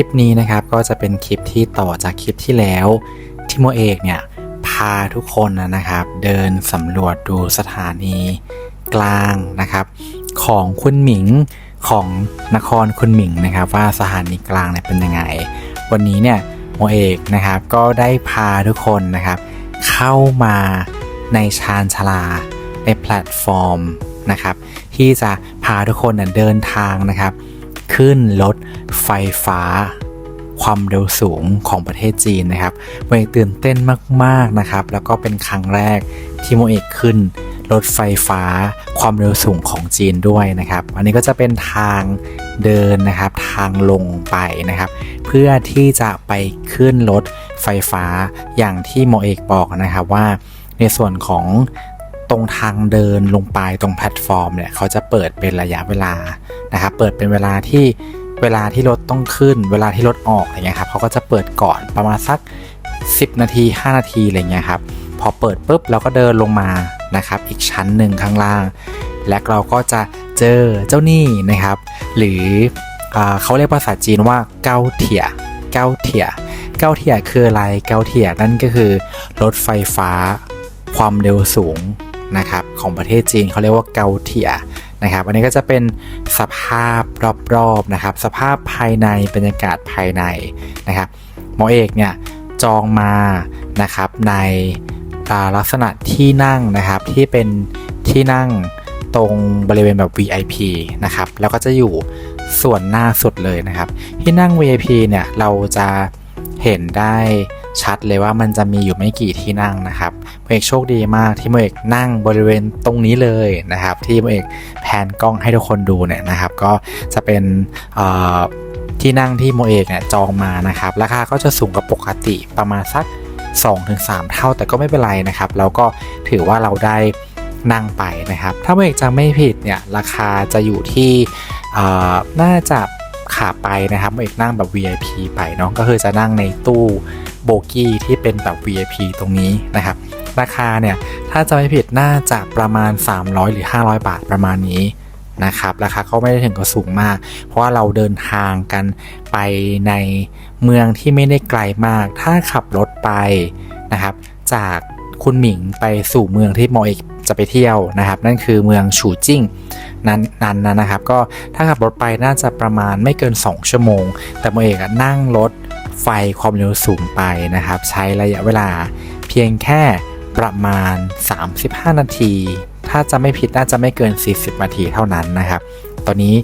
ลิปนี้นะครับก็จะเป็นคลิปที่ต่อจากคลิปที่แล้วที่โมเอกเนี่ยพาทุกคนนะครับ เดินสำรวจดูสถานีกลางนะครับ ของคุณหมิงของนครคุณหมิงนะครับ ว่าสถานีกลางเนี่ยเป็นยังไง วันนี้เนี่ยโมเอกนะครับก็ได้พาทุกคนนะครับ เข้ามาในชานชาลาในแพลตฟอร์มนะครับ ที่จะพาทุกคนเดินทางนะครับ ขึ้นรถ ไฟฟ้า ความเร็วสูงของประเทศจีนนะครับโมเอกตื่นเต้นมากๆนะครับ แล้วก็เป็นครั้งแรกที่โมเอกขึ้นรถไฟฟ้าความเร็วสูงของจีนด้วยนะครับ อันนี้ก็จะเป็นทางเดินนะครับทางลงไปนะครับ เพื่อที่จะไปขึ้นรถไฟฟ้าอย่างที่โมเอกบอกนะครับว่าในส่วนของตรงทางเดินลงไปตรงแพลตฟอร์มเนี่ยเขาจะเปิดเป็นระยะเวลานะครับ เปิดเป็นเวลาที่ เวลาที่รถต้องขึ้น เวลาที่รถออกอะไรเงี้ยครับเขาก็จะเปิดก่อนประมาณสัก 10 นาที 5 นาทีอะไรเงี้ยครับพอเปิดปุ๊บเราก็เดินลงมานะครับ อีกชั้นหนึ่งข้างล่าง และเราก็จะเจอเจ้านี่นะครับ หรืออเขาเรียกภาษาจีนว่าเกาเถียเกาเถียเกาเถียคืออะไรเกาเถียนั่นก็คือรถไฟฟ้าความเร็วสูงนะครับของประเทศจีนเขาเรียกว่าเกาเถีย นะครับ อันนี้ก็จะเป็นสภาพรอบๆนะครับ สภาพภายในบรรยากาศภายในนะครับหมอเอกเนี่ยจองมานะครับในลักษณะที่นั่งนะครับที่เป็นที่นั่งตรงบริเวณแบบ VIP นะครับ แล้วก็จะอยู่ส่วนหน้าสุดเลยนะครับ ที่นั่ง VIP เนี่ยเราจะเห็นได้ ชัดเลยว่ามันจะมีอยู่ไม่กี่ที่นั่งนะครับโมเอกโชคดีมากที่โมเอกนั่งบริเวณตรงนี้เลยนะครับ ที่โมเอกแผนกล้องให้ทุกคนดูเนี่ยนะครับ ก็จะเป็นที่นั่งที่โมเอกเนี่ยจองมานะครับ ราคาก็จะสูงกว่าปกติประมาณสัก 2-3 เท่าแต่ก็ไม่เป็นไรนะครับ เราก็ถือว่าเราได้นั่งไปนะครับ ถ้าโมเอกจำไม่ผิดเนี่ยราคาจะอยู่ที่น่าจะขาไปนะครับโมเอกนั่งแบบ VIP ไปเนาะก็คือจะนั่งในตู้ โบกี้ที่เป็นแบบ VIP ตรงนี้นะครับ ราคาเนี่ย ถ้าจะไม่ผิดน่าจะประมาณ 300 หรือ 500 บาทประมาณนี้นะครับราคาก็ไม่ได้ถึงกับสูงมาก เพราะว่าเราเดินทางกันไปในเมืองที่ไม่ได้ไกลมาก ถ้าขับรถไปนะครับ จากคุณหมิงไปสู่เมืองที่โมเอกจะไปเที่ยวนะครับ นั่นคือเมืองฉูจิ้งนั้นนั้นนะครับ ก็ถ้าขับรถไปน่าจะประมาณไม่เกิน 2 ชั่วโมง แต่โมเอกนั่งรถ ไฟความเร็วสูงไปนะครับ ใช้ระยะเวลาเพียงแค่ประมาณ 35 นาที ถ้าจะไม่ผิดน่าจะไม่เกิน 40 นาทีเท่านั้นนะครับ ตอนนี้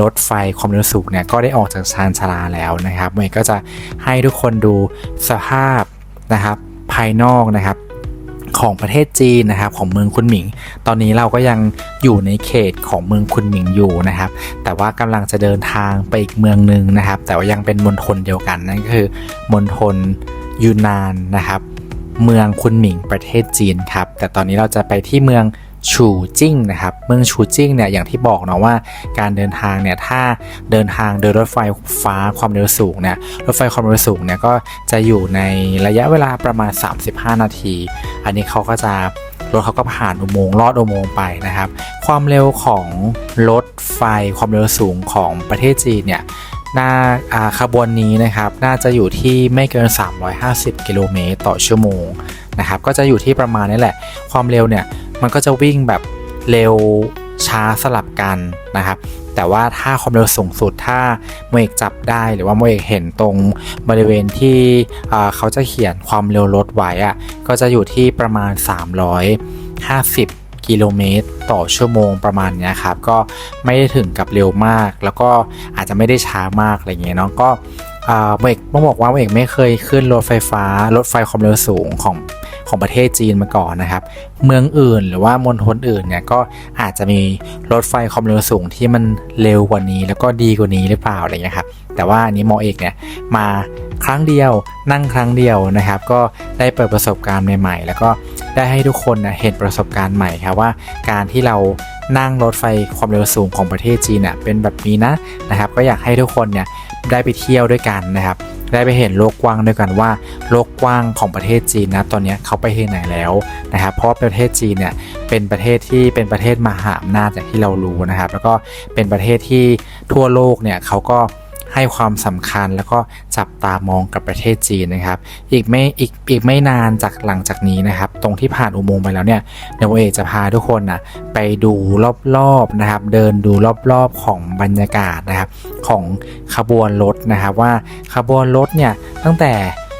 รถไฟความเร็วสูงเนี่ยก็ได้ออกจากชานชาลาแล้วนะครับเมย์ก็จะให้ทุกคนดูสภาพนะครับภายนอกนะครับ ของประเทศจีนนะครับของเมืองคุนหมิง ตอนนี้เราก็ยังอยู่ในเขตของเมืองคุนหมิงอยู่นะครับ แต่ว่ากำลังจะเดินทางไปอีกเมืองหนึ่งนะครับ แต่ว่ายังเป็นมณฑลเดียวกันนั่นก็คือมณฑลยูนานนะครับ เมืองคุนหมิงประเทศจีนครับ แต่ตอนนี้เราจะไปที่เมือง ชูจิ้งนะครับเมืองชูจิ้งเนี่ยอย่างที่บอกเนาะว่าการเดินทางเนี่ยถ้าเดินทางโดยรถไฟฟ้าความเร็วสูงเนี่ยรถไฟความเร็วสูงเนี่ยก็จะอยู่ในระยะเวลาประมาณ 35 นาที อันนี้เขาก็จะรถเขาก็ผ่านอุโมงค์ลอดอุโมงค์ไปนะครับ ความเร็วของรถไฟความเร็วสูงของประเทศจีนเนี่ยน่าอ่าขบวนนี้นะครับน่าจะอยู่ที่ไม่เกิน 350 กิโลเมตรต่อชั่วโมงนะครับก็จะอยู่ที่ประมาณนี้แหละ ความเร็วเนี่ย มันก็จะวิ่งแบบเร็วช้าสลับกันนะครับ แต่ว่าถ้าความเร็วสูงสุดถ้าโมเอกจับได้หรือว่าโมเอกเห็นตรงบริเวณที่เขาจะเขียนความเร็วรถไว้อะก็จะอยู่ที่ประมาณ 350 กิโลเมตร ต่อชั่วโมงประมาณเนี้ยครับ ก็ไม่ได้ถึงกับเร็วมาก แล้วก็อาจจะไม่ได้ช้ามากอะไรเงี้ยเนาะก็โมเอกต้องบอกว่าโมเอกไม่เคยขึ้นรถไฟฟ้ารถไฟความเร็วสูงของ ของประเทศจีนมาก่อนนะครับ เมืองอื่นหรือว่ามณฑลอื่นเนี่ยก็อาจจะมีรถไฟความเร็วสูงที่มันเร็วกว่านี้ แล้วก็ดีกว่านี้หรือเปล่าอะไรเงี้ยครับแต่ว่าอันนี้โมเอกเนี่ยมาครั้งเดียวนั่งครั้งเดียวนะครับ ก็ได้เปิดประสบการณ์ใหม่ๆ แล้วก็ได้ให้ทุกคนเห็นประสบการณ์ใหม่ครับว่าการที่เรานั่งรถไฟความเร็วสูงของประเทศจีนเน่ยเป็นแบบนี้นะนะครับ ก็อยากให้ทุกคนเนี่ยได้ไปเที่ยวด้วยกันนะครับ ได้ไปเห็นโลกกว้างด้วยกันว่า โลกกว้างของประเทศจีนนะตอนนี้เขาไปที่ไหนแล้วนะครับเพราะประเทศจีนเนี่ยเป็นประเทศที่เป็นประเทศมหาอำนาจอย่างที่เรารู้นะครับ แล้วก็เป็นประเทศที่ทั่วโลกเนี่ยเขาก็ ให้ความสำคัญแล้วก็จับตามองกับประเทศจีนนะครับ อีกไม่อีกอีกไม่นานจากหลังจากนี้นะครับ ตรงที่ผ่านอุโมงค์ไปแล้วเนี่ยเดี๋ยวเอจะพาทุกคนนะไปดูรอบๆนะครับ เดินดูรอบๆของบรรยากาศนะครับ ของขบวนรถนะครับว่าขบวนรถเนี่ยตั้งแต่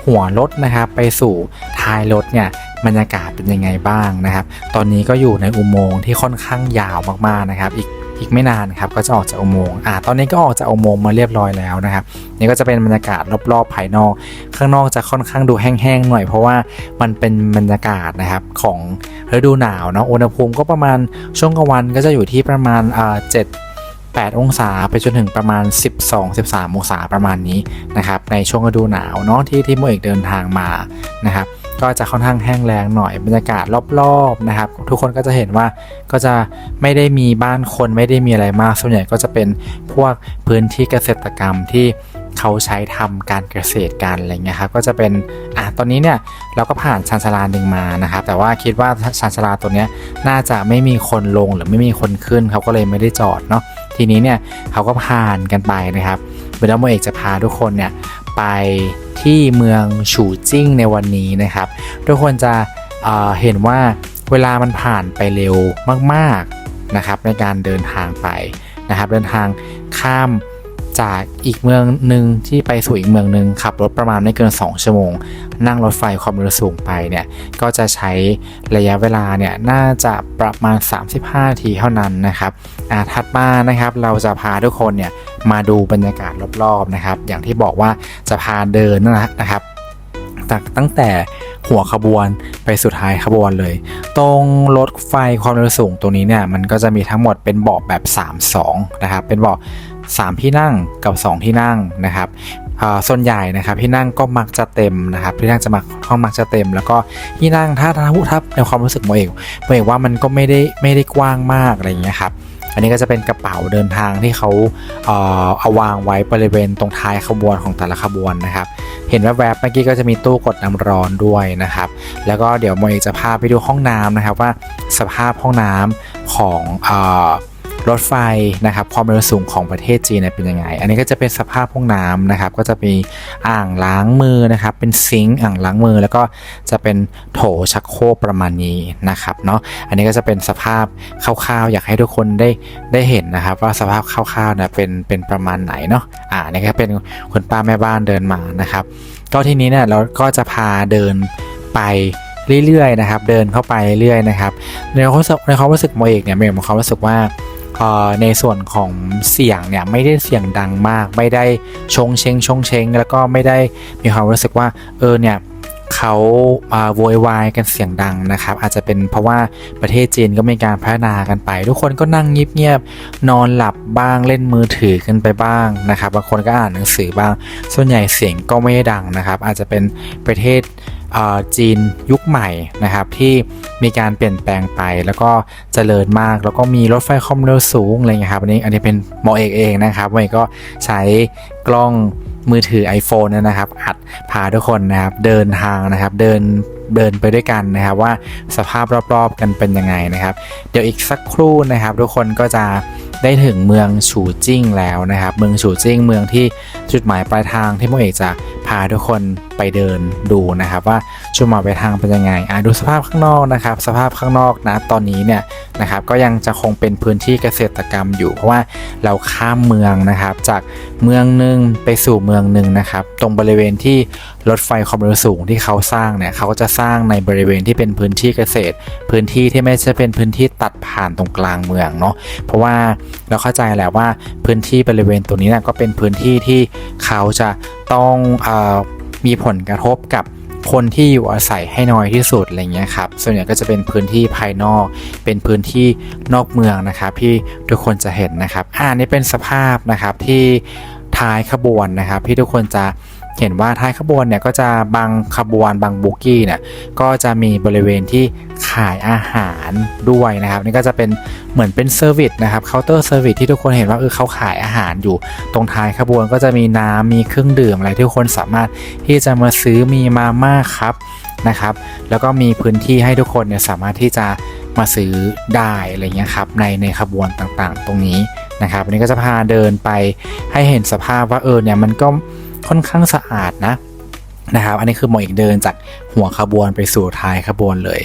หัวรถนะครับไปสู่ท้ายรถเนี่ยบรรยากาศเป็นยังไงบ้างนะครับ ตอนนี้ก็อยู่ในอุโมงค์ที่ค่อนข้างยาวมากๆนะครับ อีก อีกไม่นานครับก็จะออกจากอุโมงค์อ่าตอนนี้ก็ออกจากอุโมงค์มาเรียบร้อยแล้วนะครับนี่ก็จะเป็นบรรยากาศรอบๆภายนอก ข้างนอกจะค่อนข้างดูแห้งๆหน่อย เพราะว่ามันเป็นบรรยากาศนะครับของฤดูหนาวเนาะอุณหภูมิก็ประมาณช่วงกลางวันก็จะอยู่ที่ประมาณอ่าเจ็ด8 องศาไปจนถึงประมาณ 12-13 องศาประมาณนี้นะครับในช่วงฤดูหนาวเนาะที่ที่โมเอกเดินทางมานะครับ ก็จะค่อนข้างแห้งแล้งหน่อยบรรยากาศรอบๆนะครับ ทุกคนก็จะเห็นว่าก็จะไม่ได้มีบ้านคนไม่ได้มีอะไรมาก ส่วนใหญ่ก็จะเป็นพวกพื้นที่เกษตรกรรมที่เขาใช้ทำการเกษตรกันอะไรเงี้ยครับก็จะเป็นอะตอนนี้เนี่ยเราก็ผ่านชานชาลาหนึ่งมานะครับ แต่ว่าคิดว่าชานชาลาตัวเนี้ยน่าจะไม่มีคนลงหรือไม่มีคนขึ้นเขาก็เลยไม่ได้จอดเนาะทีนี้เนี่ยเขาก็ผ่านกันไปนะครับเบลโมเอกจะพาทุกคนเนี่ย ไปที่เมืองฉูจิ้งในวันนี้นะครับ ทุกคนจะเเห็นว่าเวลามันผ่านไปเร็วมากๆนะครับ ในการเดินทางไปนะครับ เดินทางข้ามจากอีกเมืองหนึ่งที่ไปสู่อีกเมืองหนึ่งขับรถประมาณไม่เกิน 2 ชั่วโมง นั่งรถไฟความเร็วสูงไปเนี่ยก็จะใช้ระยะเวลาเนี่ยน่าจะประมาณ 35นาทีเท่านั้นนะครับอ่าถัดมานะครับเราจะพาทุกคนเนี่ย มาดูบรรยากาศรอบๆนะครับ อย่างที่บอกว่าจะพาเดินนะนะครับตั้งตั้งแต่หัวขบวนไปสุดท้ายขบวนเลย ตรงรถไฟความเร็วสูงตรงนี้เนี่ยมันก็จะมีทั้งหมดเป็นเบาะแบบ 3-2 นะครับ เป็นเบาะ3 ที่นั่งกับ 2 ที่นั่งนะครับส่วนใหญ่นะครับที่นั่งก็มักจะเต็มนะครับที่นั่งจะมักค่อนมักจะเต็ม แล้วก็ที่นั่งถ้าถ้าถ้าในความรู้สึกโมเองโมเองว่ามันก็ไม่ได้ไม่ได้กว้างมากอะไรอย่างเงี้ยครับ อันนี้ก็จะเป็นกระเป๋าเดินทางที่เขาเอาวางไว้บริเวณตรงท้ายขบวนของแต่ละขบวนนะครับ เห็นแวบๆเมื่อกี้ก็จะมีตู้กดน้ำร้อนด้วยนะครับ แล้วก็เดี๋ยวโมเอกจะพาไปดูห้องน้ำนะครับว่าสภาพห้องน้ำของอ่อ รถไฟนะครับความเร็วสูงของประเทศจีนเป็นยังไง อันนี้ก็จะเป็นสภาพห้องน้ำนะครับ ก็จะมีอ่างล้างมือนะครับ เป็นซิงค์อ่างล้างมือ แล้วก็จะเป็นโถชักโครกประมาณนี้นะครับเนาะอันนี้ก็จะเป็นสภาพคร่าวๆ อยากให้ทุกคนได้ได้เห็นนะครับ ว่าสภาพคร่าวๆนะเป็นเป็นประมาณไหนเนาะอ่านี่ก็เป็นคุณป้าแม่บ้านเดินมานะครับ ก็ทีนี้เนี่ยเราก็จะพาเดินไปเรื่อยๆนะครับ เดินเข้าไปเรื่อยๆนะครับในความรู้สึกในความรู้สึกโมเอกเนี่ยเมย์มีความรู้สึกว่า ในส่วนของเสียงเนี่ยไม่ได้เสียงดังมาก ไม่ได้ชงเชงชงเชงแล้วก็ไม่ได้มีความรู้สึกว่าเออเนี่ยเขาโวยวายกันเสียงดังนะครับ อาจจะเป็นเพราะว่าประเทศจีนก็มีการพัฒนากันไป ทุกคนก็นั่งเงียบๆนอนหลับบ้างเล่นมือถือกันไปบ้างนะครับบางคนก็อ่านหนังสือบ้าง ส่วนใหญ่เสียงก็ไม่ได้ดังนะครับ อาจจะเป็นประเทศ จีนยุคใหม่นะครับที่มีการเปลี่ยนแปลงไปแล้วก็เจริญมาก แล้วก็มีรถไฟความเร็วสูงอะไรเงี้ยครับอันนี้อันนี้เป็นหมอเอกเองนะครับหมอเอกก็ใช้กล้องมือถือ iPhone นนะครับ อัดพาทุกคนนะครับ เดินทางนะครับ เดินเดินไปด้วยกันนะครับว่าสภาพรอบๆกันเป็นยังไงนะครับ เดี๋ยวอีกสักครู่นะครับ ทุกคนก็จะได้ถึงเมืองฉูจิ้งแล้วนะครับ เมืองฉูจิ้งเมืองที่จุดหมายปลายทางที่โมเอกจะพาทุกคน ไปเดินดูนะครับ ว่าจุดหมายปทางเป็นยังไงอะดูสภาพข้างนอกนะครับ สภาพข้างนอกนะตอนนี้เนี่ยนะครับก็ยังจะคงเป็นพื้นที่เกษตรกรรมอยู่ เพราะว่าเราข้ามเมืองนะครับ จากเมืองหนึ่งไปสู่เมืองหนึ่งนะครับ ตรงบริเวณที่รถไฟความเร็วสูงที่เขาสร้างเนี่ยเขาก็จะสร้างในบริเวณที่เป็นพื้นที่เกษตร พื้นที่ที่ไม่ใช่เป็นพื้นที่ตัดผ่านตรงกลางเมืองเนาะเพราะว่าเราเข้าใจแหละว่าพื้นที่บริเวณตรงนี้เนะก็เป็นพื้นที่ที่เขาจะต้องเออ มีผลกระทบกับคนที่อยู่อาศัยให้น้อยที่สุดอะไรเงี้ยครับ ส่วนใหญ่ก็จะเป็นพื้นที่ภายนอก เป็นพื้นที่นอกเมืองนะครับที่ทุกคนจะเห็นนะครับ อ่านี่เป็นสภาพนะครับที่ท้ายขบวนนะครับที่ทุกคนจะ เห็นว่าท้ายขบวนเนี่ยก็จะบางขบวนบางบุกี้เนี่ยก็จะมีบริเวณที่ขายอาหารด้วยนะครับ นี่ก็จะเป็นเหมือนเป็นเซอร์วิสนะครับเคาน์เตอร์เซอร์วิสที่ทุกคนเห็นว่าเออเขาขายอาหารอยู่ ตรงท้ายขบวนก็จะมีน้ำมีเครื่องดื่มอะไรที่ทุกคนสามารถที่จะมาซื้อมีมาม่าครับนะครับ แล้วก็มีพื้นที่ให้ทุกคนเนี่ยสามารถที่จะมาซื้อได้อะไรเงี้ยครับในในขบวนต่างๆ ตรงนี้นะครับวันนี้ก็จะพาเดินไปให้เห็นสภาพว่าเออเนี่ยมันก็ ค่อนข้างสะอาดนะนะครับ อันนี้คือหมอเอกเดินจากหัวขบวนไปสู่ท้ายขบวนเลย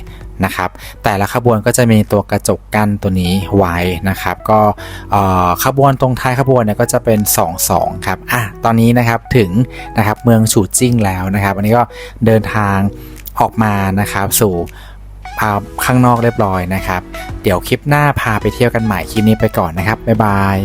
นะครับ แต่ละขบวนก็จะมีตัวกระจกกั้นตัวนี้ไว้นะครับ ก็ขบวนตรงท้ายขบวนเนี่ยก็จะเป็น 2 2ครับ อะ ตอนนี้นะครับถึงนะครับเมืองฉูจิ้งแล้วนะครับ อันนี้ก็เดินทางออกมานะครับสู่อ่าข้างนอกเรียบร้อยนะครับ เดี๋ยวคลิปหน้าพาไปเที่ยวกันใหม่คลิปนี้ไปก่อนนะครับ บ๊ายบาย